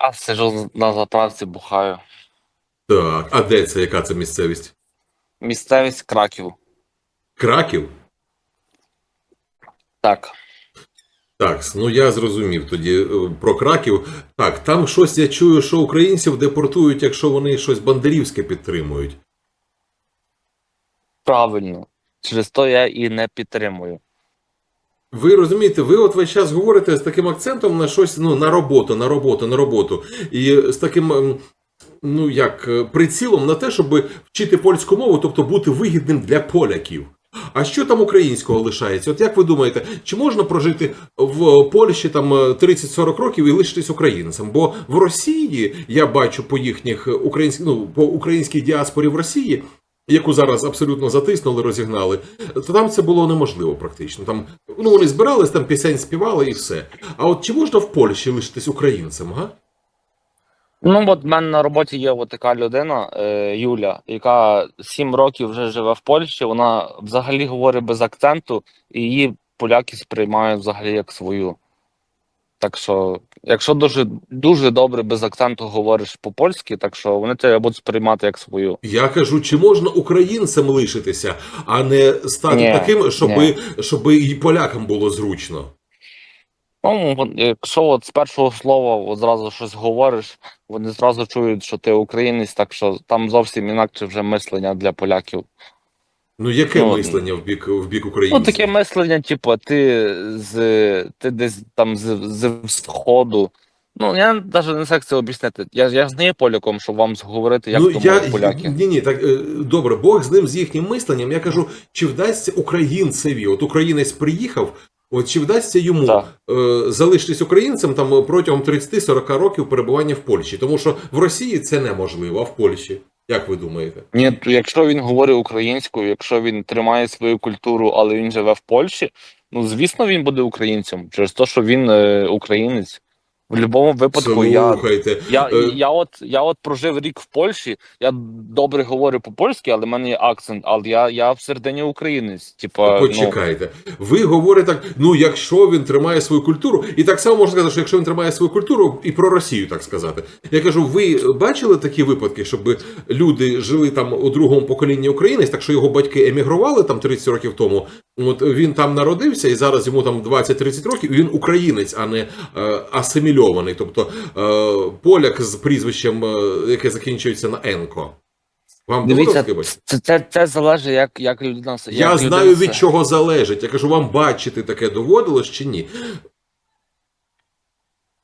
А сижу на заправці, бухаю. Так, а де це? Яка це місцевість? Місцевість Краків. Краків? Так. Так, ну я зрозумів тоді е, про Краків. Так, там щось я чую, що українців депортують, якщо вони щось бандерівське підтримують. Правильно. Через то я і не підтримую. Ви розумієте, ви от весь час говорите з таким акцентом на щось, ну, на роботу, на роботу, на роботу. І з таким, ем, ну як, е, прицілом на те, щоб вчити польську мову, тобто бути вигідним для поляків. А що там українського лишається? От як ви думаєте, чи можна прожити в Польщі там е, 30-40 років і лишитись українцем? Бо в Росії я бачу по їхніх українських, ну, по українській діаспорі в Росії, яку зараз абсолютно затиснули, розігнали, то там це було неможливо практично. Там ну вони збирались, там пісень співали і все. А от чи можна в Польщі лишитись українцем? Га? Ну, от в мене на роботі є от така людина, е, Юля, яка сім років вже живе в Польщі. Вона взагалі говорить без акценту, і її поляки сприймають взагалі як свою. Так що, якщо дуже дуже добре без акценту говориш по-польськи, так що вони тебе будуть сприймати як свою. Я кажу, чи можна українцем лишитися, а не стати Ні, таким, щоб, ні. щоб і полякам було зручно. Ну, якщо от з першого слова от зразу щось говориш, вони зразу чують, що ти українець, так що там зовсім інакше вже мислення для поляків. Ну, яке Ну, мислення в бік в бік українців? Ну, таке мислення, типу, ти з ти десь там з, з сходу. Ну, я навіть не знаю, це об'яснити. Я, я ж не є поляком, щоб вам говорити, як ну, я, поляки. Ні, ні, так е, добре, Бог з ним з їхнім мисленням. Я кажу, чи вдасться українцеві? От українець приїхав, от чи вдасться йому Так. е, залишитись українцем там протягом 30-40 років перебування в Польщі? Тому що в Росії це неможливо, а в Польщі. Як ви думаєте? Ні, якщо він говорить українською, якщо він тримає свою культуру, але він живе в Польщі, ну звісно, він буде українцем через те, що він е, українець. В будь-якому випадку я, я, е, я, от, я от прожив рік в Польщі, я добре говорю по-польськи, але в мене є акцент, але я, я всередині українець. Типа, ну, Ви говорите так, ну якщо він тримає свою культуру, і так само можна сказати, що якщо він тримає свою культуру, і про Росію так сказати. Я кажу, ви бачили такі випадки, щоб люди жили там у другому поколінні українець, так що його батьки емігрували там 30 років тому. От він там народився, і зараз йому там 20-30 років, він українець, а не е, асимільований. Тобто е, поляк з прізвищем, е, яке закінчується на Енко. Вам Дивіться, це, це, це залежить, як, як людина с- Я як знаю людина від чого залежить. Я кажу, вам бачити таке доводилось чи ні?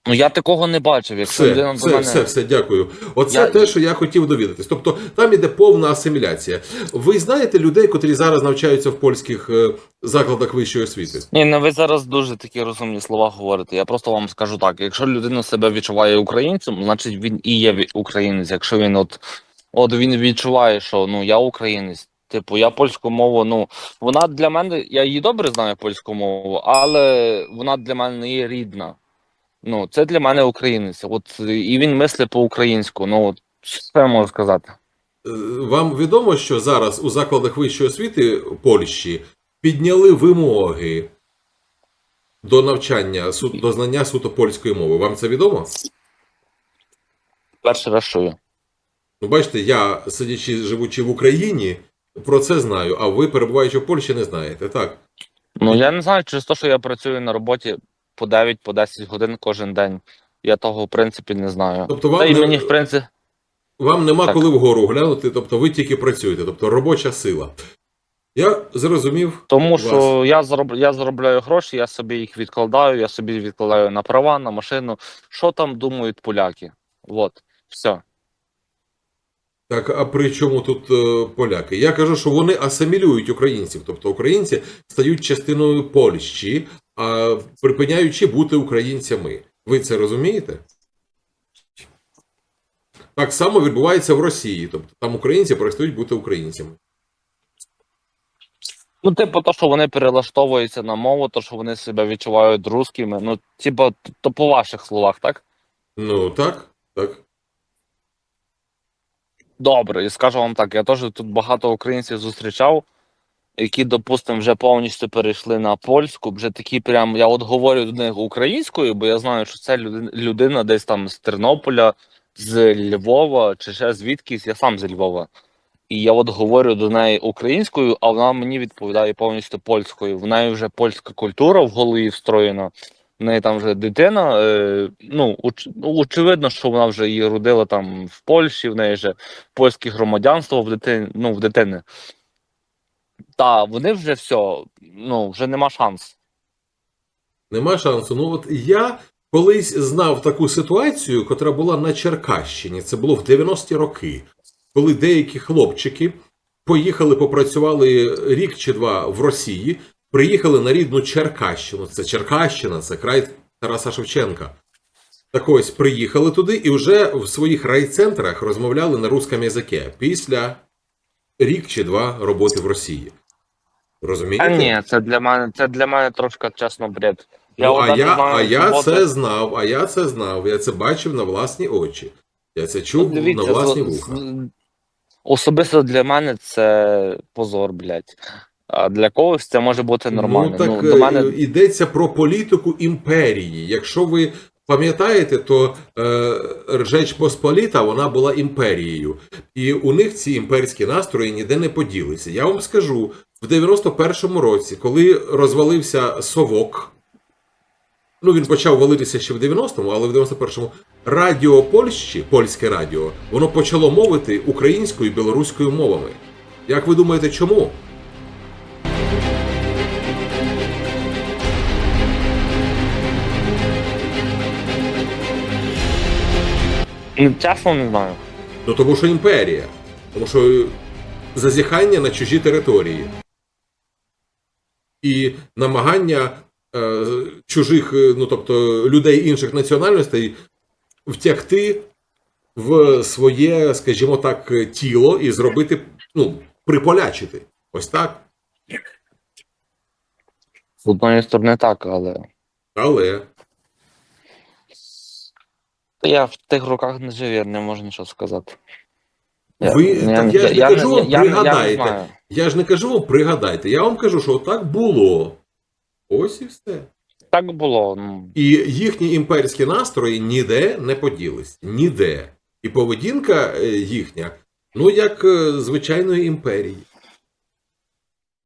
Ну я такого не бачив. Якщо Все, людина все, мене все, все, дякую. Оце Я- те, що я хотів довідатись. Тобто там іде повна асиміляція. Ви знаєте людей, котрі зараз навчаються в польських е, закладах вищої освіти? Ні, ну ви зараз дуже такі розумні слова говорите. Я просто вам скажу так: якщо людина себе відчуває українцем, значить він і є українець. Якщо він от, от він відчуває, що ну я українець. Типу, я польську мову, ну вона для мене, я її добре знаю польську мову, але вона для мене не є рідна. Ну, це для мене українець. От і він мислить по-українську. Ну от що я можу сказати? Е, Вам відомо, що зараз у закладах вищої освіти Польщі підняли вимоги до навчання до знання суто польської мови. Вам це відомо? Перший раз чую. Ну, бачите, я, сидячи, живучи в Україні, про це знаю, а ви, перебуваючи в Польщі, не знаєте. Так. Ну я не знаю, через те, що я працюю на роботі по 9 по 10 годин кожен день. Я того в принципі не знаю. Тобто Та вам, й не, мені в принципі. вам нема Так. коли вгору глянути, тобто ви тільки працюєте, тобто робоча сила. Я зрозумів. Тому вас. що я зароб... я заробляю гроші, я собі їх відкладаю, я собі відкладаю на права, на машину. Що там думають поляки? От, все. Так, а при чому тут е, поляки? Я кажу, що вони асимілюють українців, тобто українці стають частиною Польщі, припиняючи бути українцями. Ви це розумієте? Так само відбувається в Росії, тобто там українці перестають бути українцями. Ну, типу, то, що вони перелаштовуються на мову, то, що вони себе відчувають русскими. Ну, типу, то по ваших словах, так? Ну так, так. Добре, і скажу вам так, я теж тут багато українців зустрічав. Які, допустимо, вже повністю перейшли на польську, вже такі прям, я от говорю до них українською, бо я знаю, що це людина, десь там з Тернополя, з Львова, чи ще звідкись, я сам зі Львова. І я от говорю до неї українською, а вона мені відповідає повністю польською. В неї вже польська культура в голові встроєна. В неї там вже дитина. Е, ну, оч, ну, очевидно, що вона вже її родила там в Польщі, в неї вже польське громадянство в дитини, ну, в дитини. Та вони вже все, ну, вже нема шансу. Нема шансу. Ну от я колись знав таку ситуацію, котра була на Черкащині. Це було в 90-ті роки, коли деякі хлопчики поїхали, попрацювали рік чи два в Росії, приїхали на рідну Черкащину. Це Черкащина, це край Тараса Шевченка. Так ось приїхали туди і вже в своїх райцентрах розмовляли на русском язикі після рік чи два роботи в Росії. Розумієте? А ні, це для мене, це для мене трошки чесно бред. Ну, а я, а я роботи- це знав, а я це знав, я це бачив на власні очі. Я це чув Ну, Дивіться, на власні вуха. Особисто для мене це позор, блядь. А для когось це може бути нормально. Ну, Ну, до е, мене йдеться про політику імперії. Якщо ви пам'ятаєте, то е, Ржеч Посполіта вона була імперією. І у них ці імперські настрої ніде не поділися. Я вам скажу, в 91-му році, коли розвалився Совок, ну він почав валитися ще в 90-му, але в 91-му радіо Польщі, польське радіо, воно почало мовити українською і білоруською мовами. Як ви думаєте, чому? Ну, чесно не знаю. Ну тому що імперія. Тому що зазіхання на чужі території. І намагання е, чужих, е, ну тобто людей інших національностей втягти в своє, скажімо так, тіло і зробити, ну, приполячити. Ось так. З одної сторони так, але Але я в тих руках не жив, я не можу нічого сказати. Ви- так я ж не кажу вам, я, я, пригадайте. знаю. я ж не кажу вам, пригадайте, я вам кажу, що так було. Ось і все. Так було. Ну, І їхні імперські настрої ніде не поділись. Ніде. І поведінка е, їхня, ну як е, звичайної імперії.